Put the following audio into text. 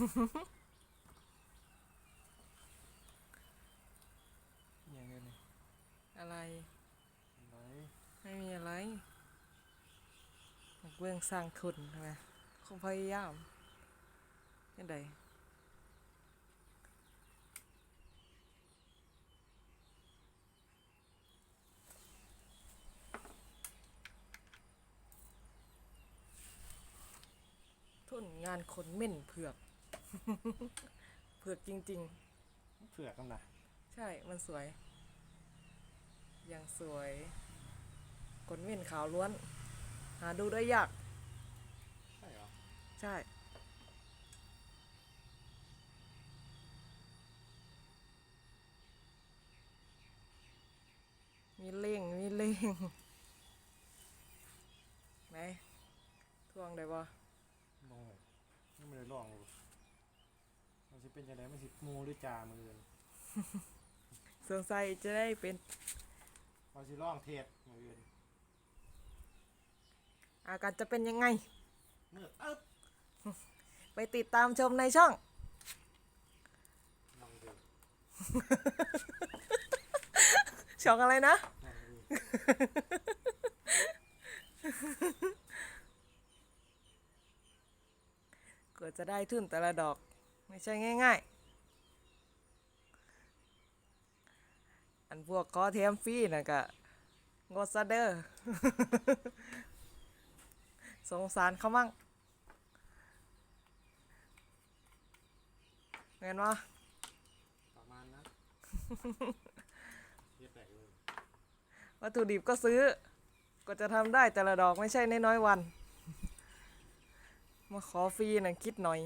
อย่างเงี้ยนี่อะไร ไหนไม่มีอะไรเบื้องสร้างทุนใช่ไหมคงพยายามยังไงทุนงานคนเม่นเผือก เผือกจริงๆเผือกกันนะใช่มันสวย อย่างสวยขนเม่นขาวล้วน หาดูได้ยาก ใช่เหรอใช่ มีเล่ง มีเล่ง ไหนทวงได้บ่โอ้ยนี่มันเลยลองดู มันจะเป็นยังไงมันสิมูหรือจามือกันสงสัยจะได้เป็นมันสิลองเทศมือกันอาการจะเป็นยังไงมือเอ๊บไปติดตามชมในช่องลองดูช่องอะไรนะลองดูเกิดจะได้ทุนแต่ละดอก ไม่ใช่ง่าย ๆ อันพวกขอเทียมฟรีนะกะงดซะเด้อสงสารเขามั่งเงินวะประมาณนั้นเทศแตกเลยวัตถุดิบก็ซื้อ ก็จะทำได้แต่ละดอกไม่ใช่น้อยๆวัน มาขอฟรีนะคิดหน่อย